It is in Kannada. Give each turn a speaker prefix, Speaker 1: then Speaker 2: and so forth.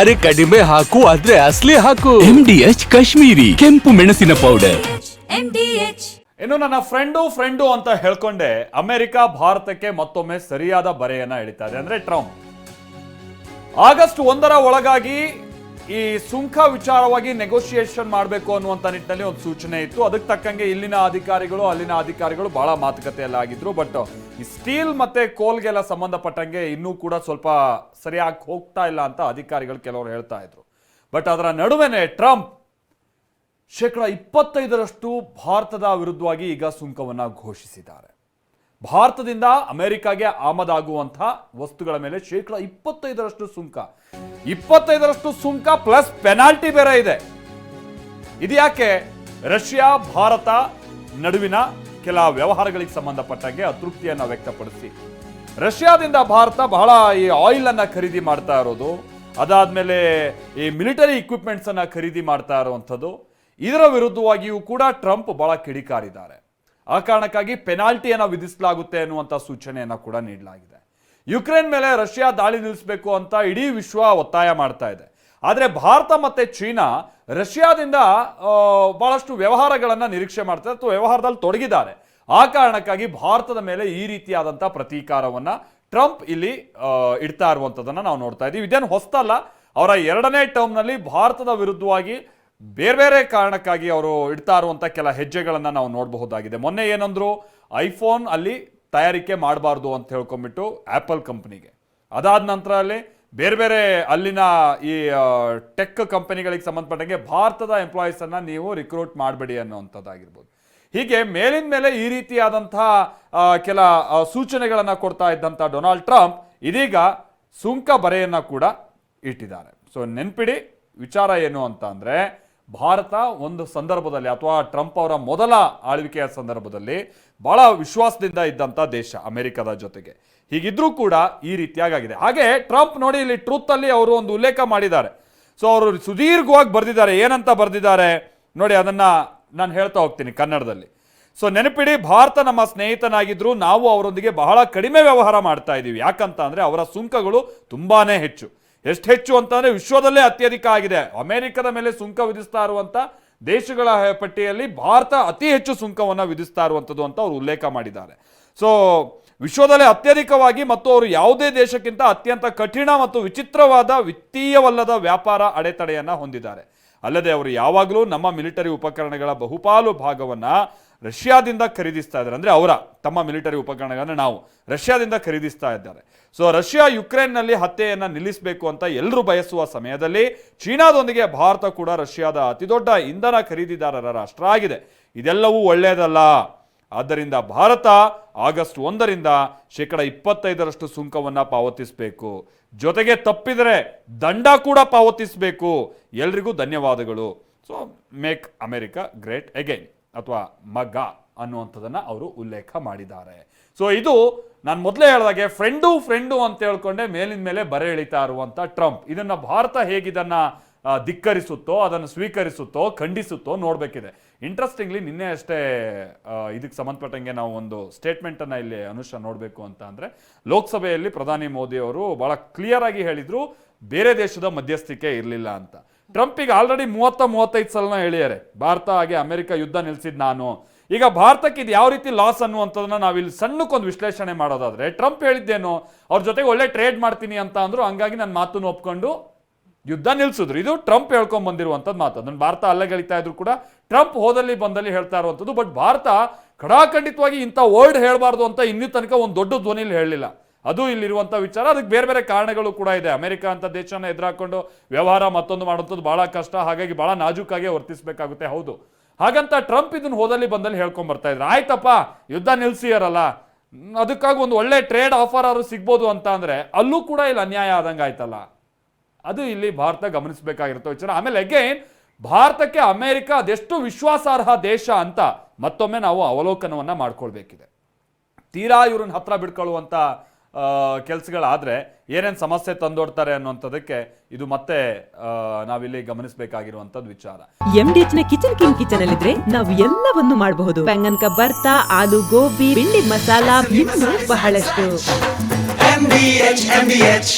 Speaker 1: ಅರೆ ಕಡಿಮೆ ಹಾಕು ಆದ್ರೆ ಅಸ್ಲಿ ಹಾಕು.
Speaker 2: ಎಂ ಡಿ ಎಚ್ ಕಾಶ್ಮೀರಿ ಕೆಂಪು ಮೆಣಸಿನ ಪೌಡರ್
Speaker 3: MDH
Speaker 4: ಇನ್ನು ನನ್ನ ಫ್ರೆಂಡು ಫ್ರೆಂಡು ಅಂತ ಹೇಳ್ಕೊಂಡೆ ಅಮೆರಿಕ ಭಾರತಕ್ಕೆ ಮತ್ತೊಮ್ಮೆ ಸರಿಯಾದ ಬರೆಯನ್ನ ಎಳಿತಾ ಇದೆ. ಅಂದ್ರೆ ಟ್ರಂಪ್. ಆಗಸ್ಟ್ ಒಂದರ ಒಳಗಾಗಿ ಈ ಸುಂಕ ವಿಚಾರವಾಗಿ ನೆಗೋಷಿಯೇಷನ್ ಮಾಡಬೇಕು ಅನ್ನುವಂಥ ನಿಟ್ಟಿನಲ್ಲಿ ಒಂದು ಸೂಚನೆ ಇತ್ತು. ಅದಕ್ಕೆ ತಕ್ಕಂಗೆ ಇಲ್ಲಿನ ಅಧಿಕಾರಿಗಳು, ಅಲ್ಲಿನ ಅಧಿಕಾರಿಗಳು ಬಹಳ ಮಾತುಕತೆಯಲ್ಲಿ ಆಗಿದ್ರು ಬಟ್ ಈ ಸ್ಟೀಲ್ ಮತ್ತೆ ಕೋಲ್ಗೆಲ್ಲ ಸಂಬಂಧಪಟ್ಟಂಗೆ ಇನ್ನೂ ಕೂಡ ಸ್ವಲ್ಪ ಸರಿಯಾಗಿ ಹೋಗ್ತಾ ಇಲ್ಲ ಅಂತ ಅಧಿಕಾರಿಗಳು ಕೆಲವರು ಹೇಳ್ತಾ ಇದ್ರು. ಬಟ್ ಅದರ ನಡುವೆನೆ ಟ್ರಂಪ್ ಶೇಕಡ ಇಪ್ಪತ್ತೈದರಷ್ಟು ಭಾರತದ ವಿರುದ್ಧವಾಗಿ ಈಗ ಸುಂಕವನ್ನು ಘೋಷಿಸಿದ್ದಾರೆ. ಭಾರತದಿಂದ ಅಮೆರಿಕಾಗೆ ಆಮದಾಗುವಂತಹ ವಸ್ತುಗಳ ಮೇಲೆ ಶೇಕಡ ಇಪ್ಪತ್ತೈದರಷ್ಟು ಸುಂಕ. ಇಪ್ಪತ್ತೈದರಷ್ಟು ಸುಂಕ ಪ್ಲಸ್ ಪೆನಾಲ್ಟಿ ಬೇರೆ ಇದೆ. ಇದು ಯಾಕೆ? ರಷ್ಯಾ, ಭಾರತ ನಡುವಿನ ಕೆಲ ವ್ಯವಹಾರಗಳಿಗೆ ಸಂಬಂಧಪಟ್ಟಂಗೆ ಅತೃಪ್ತಿಯನ್ನ ವ್ಯಕ್ತಪಡಿಸಿ. ರಷ್ಯಾದಿಂದ ಭಾರತ ಬಹಳ ಈ ಆಯಿಲ್ ಅನ್ನ ಖರೀದಿ ಮಾಡ್ತಾ ಇರೋದು, ಅದಾದ್ಮೇಲೆ ಈ ಮಿಲಿಟರಿ ಇಕ್ವಿಪ್ಮೆಂಟ್ಸ್ ಅನ್ನ ಖರೀದಿ ಮಾಡ್ತಾ ಇರುವಂಥದ್ದು. ಇದರ ವಿರುದ್ಧವಾಗಿಯೂ ಕೂಡ ಟ್ರಂಪ್ ಬಹಳ ಕಿಡಿಕಾರಿದ್ದಾರೆ. ಆ ಕಾರಣಕ್ಕಾಗಿ ಪೆನಾಲ್ಟಿಯನ್ನು ವಿಧಿಸಲಾಗುತ್ತೆ ಅನ್ನುವಂಥ ಸೂಚನೆಯನ್ನು ಕೂಡ ನೀಡಲಾಗಿದೆ. ಯುಕ್ರೇನ್ ಮೇಲೆ ರಷ್ಯಾ ದಾಳಿ ನಿಲ್ಲಿಸಬೇಕು ಅಂತ ಇಡೀ ವಿಶ್ವ ಒತ್ತಾಯ ಮಾಡ್ತಾ ಇದೆ. ಆದರೆ ಭಾರತ ಮತ್ತು ಚೀನಾ ರಷ್ಯಾದಿಂದ ಭಾಳಷ್ಟು ವ್ಯವಹಾರಗಳನ್ನ ನಿರೀಕ್ಷೆ ಮಾಡ್ತಾರೆ ಅಥವಾ ವ್ಯವಹಾರದಲ್ಲಿ ತೊಡಗಿದ್ದಾರೆ. ಆ ಕಾರಣಕ್ಕಾಗಿ ಭಾರತದ ಮೇಲೆ ಈ ರೀತಿಯಾದಂಥ ಪ್ರತೀಕಾರವನ್ನು ಟ್ರಂಪ್ ಇಲ್ಲಿ ಇಡ್ತಾ ಇರುವಂಥದ್ದನ್ನು ನಾವು ನೋಡ್ತಾ ಇದ್ದೀವಿ. ಇದೇನು ಹೊಸ್ತಲ್ಲ ಅವರ ಎರಡನೇ ಟರ್ಮ್ನಲ್ಲಿ ಭಾರತದ ವಿರುದ್ಧವಾಗಿ ಬೇರೆ ಬೇರೆ ಕಾರಣಕ್ಕಾಗಿ ಅವರು ಇಡ್ತಾ ಇರುವಂಥ ಕೆಲ ಹೆಜ್ಜೆಗಳನ್ನು ನಾವು ನೋಡಬಹುದಾಗಿದೆ. ಮೊನ್ನೆ ಏನಂದ್ರು, ಐಫೋನ್ ಅಲ್ಲಿ ತಯಾರಿಕೆ ಮಾಡಬಾರ್ದು ಅಂತ ಹೇಳ್ಕೊಂಡ್ಬಿಟ್ಟು ಆ್ಯಪಲ್ ಕಂಪ್ನಿಗೆ. ಅದಾದ ನಂತರ ಅಲ್ಲಿ ಬೇರೆ ಬೇರೆ ಅಲ್ಲಿನ ಈ ಟೆಕ್ ಕಂಪನಿಗಳಿಗೆ ಸಂಬಂಧಪಟ್ಟಂಗೆ ಭಾರತದ ಎಂಪ್ಲಾಯೀಸ್ ಅನ್ನ ನೀವು ರಿಕ್ರೂಟ್ ಮಾಡಬೇಡಿ ಅನ್ನುವಂಥದ್ದಾಗಿರ್ಬೋದು. ಹೀಗೆ ಮೇಲಿನ ಮೇಲೆ ಈ ರೀತಿಯಾದಂಥ ಕೆಲ ಸೂಚನೆಗಳನ್ನ ಕೊಡ್ತಾ ಇದ್ದಂಥ ಡೊನಾಲ್ಡ್ ಟ್ರಂಪ್ ಇದೀಗ ಸುಂಕ ಬರೆಯನ್ನ ಕೂಡ ಇಟ್ಟಿದ್ದಾರೆ. ಸೊ ನೆನ್ಪಿಡಿ, ವಿಚಾರ ಏನು ಅಂತ ಅಂದ್ರೆ ಭಾರತ ಒಂದು ಸಂದರ್ಭದಲ್ಲಿ ಅಥವಾ ಟ್ರಂಪ್ ಅವರ ಮೊದಲ ಆಳ್ವಿಕೆಯ ಸಂದರ್ಭದಲ್ಲಿ ಬಹಳ ವಿಶ್ವಾಸದಿಂದ ಇದ್ದಂಥ ದೇಶ, ಅಮೆರಿಕದ ಜೊತೆಗೆ. ಹೀಗಿದ್ರೂ ಕೂಡ ಈ ರೀತಿಯಾಗಿದೆ ಹಾಗೆ ಟ್ರಂಪ್ ನೋಡಿ, ಇಲ್ಲಿ ಟ್ರೂತ್ ಅಲ್ಲಿ ಅವರು ಒಂದು ಉಲ್ಲೇಖ ಮಾಡಿದ್ದಾರೆ. ಸೊ ಅವರು ಸುದೀರ್ಘವಾಗಿ ಬರೆದಿದ್ದಾರೆ. ಏನಂತ ಬರೆದಿದ್ದಾರೆ? ನೋಡಿ, ಅದನ್ನ ನಾನು ಹೇಳ್ತಾ ಹೋಗ್ತೀನಿ ಕನ್ನಡದಲ್ಲಿ. ಸೊ ನೆನಪಿಡಿ, ಭಾರತ ನಮ್ಮ ಸ್ನೇಹಿತನಾಗಿದ್ರು ನಾವು ಅವರೊಂದಿಗೆ ಬಹಳ ಕಡಿಮೆ ವ್ಯವಹಾರ ಮಾಡ್ತಾ ಇದ್ದೀವಿ. ಯಾಕಂತ ಅಂದ್ರೆ ಅವರ ಸುಂಕಗಳು ತುಂಬಾನೇ ಹೆಚ್ಚು. ಎಷ್ಟು ಹೆಚ್ಚು ಅಂತಂದ್ರೆ ವಿಶ್ವದಲ್ಲೇ ಅತ್ಯಧಿಕ ಆಗಿದೆ. ಅಮೆರಿಕದ ಮೇಲೆ ಸುಂಕ ವಿಧಿಸ್ತಾ ಇರುವಂತ ದೇಶಗಳ ಪಟ್ಟಿಯಲ್ಲಿ ಭಾರತ ಅತಿ ಹೆಚ್ಚು ಸುಂಕವನ್ನ ವಿಧಿಸ್ತಾ ಇರುವಂಥದ್ದು ಅಂತ ಅವರು ಉಲ್ಲೇಖ ಮಾಡಿದ್ದಾರೆ. ಸೊ ವಿಶ್ವದಲ್ಲೇ ಅತ್ಯಧಿಕವಾಗಿ ಮತ್ತು ಅವರು ಯಾವುದೇ ದೇಶಕ್ಕಿಂತ ಅತ್ಯಂತ ಕಠಿಣ ಮತ್ತು ವಿಚಿತ್ರವಾದ ವಿತ್ತೀಯವಲ್ಲದ ವ್ಯಾಪಾರ ಅಡೆತಡೆಯನ್ನ ಹೊಂದಿದ್ದಾರೆ. ಅಲ್ಲದೆ ಅವರು ಯಾವಾಗಲೂ ನಮ್ಮ ಮಿಲಿಟರಿ ಉಪಕರಣಗಳ ಬಹುಪಾಲು ಭಾಗವನ್ನ ರಷ್ಯಾದಿಂದ ಖರೀದಿಸ್ತಾ ಇದ್ದಾರೆ. ಅಂದರೆ ಅವರ, ತಮ್ಮ ಮಿಲಿಟರಿ ಉಪಕರಣಗಳನ್ನು ನಾವು ರಷ್ಯಾದಿಂದ ಖರೀದಿಸ್ತಾ ಇದ್ದಾರೆ. ಸೊ ರಷ್ಯಾ ಯುಕ್ರೇನ್ನಲ್ಲಿ ಹತ್ಯೆಯನ್ನು ನಿಲ್ಲಿಸಬೇಕು ಅಂತ ಎಲ್ಲರೂ ಬಯಸುವ ಸಮಯದಲ್ಲಿ ಚೀನಾದೊಂದಿಗೆ ಭಾರತ ಕೂಡ ರಷ್ಯಾದ ಅತಿದೊಡ್ಡ ಇಂಧನ ಖರೀದಿದಾರರ ರಾಷ್ಟ್ರ ಆಗಿದೆ. ಇದೆಲ್ಲವೂ ಒಳ್ಳೆಯದಲ್ಲ. ಆದ್ದರಿಂದ ಭಾರತ ಆಗಸ್ಟ್ ಒಂದರಿಂದ ಶೇಕಡ ಇಪ್ಪತ್ತೈದರಷ್ಟು ಸುಂಕವನ್ನು ಪಾವತಿಸಬೇಕು. ಜೊತೆಗೆ ತಪ್ಪಿದರೆ ದಂಡ ಕೂಡ ಪಾವತಿಸಬೇಕು. ಎಲ್ರಿಗೂ ಧನ್ಯವಾದಗಳು. So make America great again ಅಥವಾ ಮಗ ಅನ್ನುವಂಥದ್ದನ್ನು ಅವರು ಉಲ್ಲೇಖ ಮಾಡಿದ್ದಾರೆ. ಸೊ ಇದು ನಾನು ಮೊದಲೇ ಹೇಳಿದಾಗೆ ಫ್ರೆಂಡು ಫ್ರೆಂಡು ಅಂತ ಹೇಳ್ಕೊಂಡೆ ಮೇಲಿನ ಮೇಲೆ ಬರೆ ಎಳಿತಾ ಇರುವಂಥ ಟ್ರಂಪ್ ಇದನ್ನು ಭಾರತ ಹೇಗಿದನ್ನು ಧಿಕ್ಕರಿಸುತ್ತೋ, ಅದನ್ನು ಸ್ವೀಕರಿಸುತ್ತೋ, ಖಂಡಿಸುತ್ತೋ ನೋಡಬೇಕಿದೆ. ಇಂಟ್ರೆಸ್ಟಿಂಗ್ಲಿ ನಿನ್ನೆ ಅಷ್ಟೇ ಇದಕ್ಕೆ ಸಂಬಂಧಪಟ್ಟಂಗೆ ನಾವು ಒಂದು ಸ್ಟೇಟ್ಮೆಂಟನ್ನು ಇಲ್ಲಿ ಅನುಷ್ಠ ನೋಡಬೇಕು ಅಂತ ಅಂದರೆ, ಲೋಕಸಭೆಯಲ್ಲಿ ಪ್ರಧಾನಿ ಮೋದಿ ಅವರು ಭಾಳ ಕ್ಲಿಯರ್ ಆಗಿ ಹೇಳಿದರು, ಬೇರೆ ದೇಶದ ಮಧ್ಯಸ್ಥಿಕೆ ಇರಲಿಲ್ಲ ಅಂತ. ಟ್ರಂಪಿಗೆ ಆಲ್ರೆಡಿ ಮೂವತ್ತ ಮೂವತ್ತೈದು ಸಲನ ಹೇಳಿದ್ದಾರೆ. ಭಾರತ ಹಾಗೆ ಅಮೆರಿಕ ಯುದ್ಧ ನಿಲ್ಸಿದ್ ನಾನು. ಈಗ ಭಾರತಕ್ಕೆ ಇದು ಯಾವ ರೀತಿ ಲಾಸ್ ಅನ್ನುವಂಥದ್ದನ್ನ ನಾವಿಲ್ಲಿ ಸಣ್ಣಕ್ಕೊಂದು ವಿಶ್ಲೇಷಣೆ ಮಾಡೋದಾದ್ರೆ, ಟ್ರಂಪ್ ಹೇಳಿದ್ದೇನು, ಅವ್ರ ಜೊತೆಗೆ ಒಳ್ಳೆ ಟ್ರೇಡ್ ಮಾಡ್ತೀನಿ ಅಂತ ಅಂದ್ರು, ಹಂಗಾಗಿ ನನ್ನ ಮಾತನ್ನು ಒಪ್ಕೊಂಡು ಯುದ್ಧ ನಿಲ್ಸಿದ್ರು. ಇದು ಟ್ರಂಪ್ ಹೇಳ್ಕೊಂಡ್ ಬಂದಿರುವಂತದ್ದು ಮಾತು. ಅದನ್ನು ಭಾರತ ಅಲ್ಲಗಳಿತಾ ಇದ್ರು ಕೂಡ ಟ್ರಂಪ್ ಹೋದಲ್ಲಿ ಬಂದಲ್ಲಿ ಹೇಳ್ತಾ ಇರುವಂಥದ್ದು, ಬಟ್ ಭಾರತ ಖಡಾಖಂಡಿತವಾಗಿ ಇಂಥ ವರ್ಡ್ ಹೇಳಬಾರ್ದು ಅಂತ ಇನ್ನೂ ತನಕ ಒಂದು ದೊಡ್ಡ ಧ್ವನಿಲಿ ಹೇಳಲಿಲ್ಲ ಅದು ಇಲ್ಲಿರುವಂಥ ವಿಚಾರ. ಅದಕ್ಕೆ ಬೇರೆ ಬೇರೆ ಕಾರಣಗಳು ಕೂಡ ಇದೆ. ಅಮೆರಿಕ ಅಂತ ದೇಶನ ಎದುರಾಕೊಂಡು ವ್ಯವಹಾರ ಮತ್ತೊಂದು ಮಾಡುವಂಥದ್ದು ಬಹಳ ಕಷ್ಟ. ಹಾಗಾಗಿ ಬಹಳ ನಾಜೂಕಾಗೆ ವರ್ತಿಸಬೇಕಾಗುತ್ತೆ. ಹೌದು. ಹಾಗಂತ ಟ್ರಂಪ್ ಇದನ್ನ ಹೋದಲ್ಲಿ ಬಂದಲ್ಲಿ ಹೇಳ್ಕೊಂಡ್ ಬರ್ತಾ ಇದ್ರು. ಆಯ್ತಪ್ಪ, ಯುದ್ಧ ನಿಲ್ಸಿಯರಲ್ಲ. ಅದಕ್ಕಾಗಿ ಒಂದು ಒಳ್ಳೆ ಟ್ರೇಡ್ ಆಫರ್ ಆದ್ರೂ ಸಿಗ್ಬೋದು ಅಂತ ಅಂದ್ರೆ ಅಲ್ಲೂ ಕೂಡ ಇಲ್ಲಿ ಅನ್ಯಾಯ ಆದಂಗೆ ಆಯ್ತಲ್ಲ. ಅದು ಇಲ್ಲಿ ಭಾರತ ಗಮನಿಸಬೇಕಾಗಿರುತ್ತೆ ವಿಚಾರ. ಆಮೇಲೆ ಅಗೈನ್ ಭಾರತಕ್ಕೆ ಅಮೆರಿಕ ಅದೆಷ್ಟು ವಿಶ್ವಾಸಾರ್ಹ ದೇಶ ಅಂತ ಮತ್ತೊಮ್ಮೆ ನಾವು ಅವಲೋಕನವನ್ನ ಮಾಡ್ಕೊಳ್ಬೇಕಿದೆ. ತೀರಾ ಇವ್ರನ್ನ ಹತ್ರ ಬಿಡ್ಕೊಳ್ಳುವಂತ ಕೆಲಸಗಳಾದ್ರೆ ಏನೇನು ಸಮಸ್ಯೆ ತಂದೊಡ್ತಾರೆ ಅನ್ನುವಂಥದ್ದಕ್ಕೆ ಇದು ಮತ್ತೆ ನಾವಿಲ್ಲಿ ಗಮನಿಸಬೇಕಾಗಿರುವಂಥದ್ದು ವಿಚಾರ.
Speaker 5: ಎಂಡಿಎಚ್ನ ಕಿಚನ್ ಕಿಂಗ್ ಕಿಚನ್ ಅಲ್ಲಿದ್ರೆ ನಾವು ಎಲ್ಲವನ್ನು ಮಾಡಬಹುದು. ಬೆಂಗನ್ಕ ಬರ್ತಾ ಆಲೂ ಗೋಬಿ ಬೆಂಡಿ ಮಸಾಲ ಇನ್ನೂ ಬಹಳಷ್ಟು.
Speaker 6: MDH, MDH.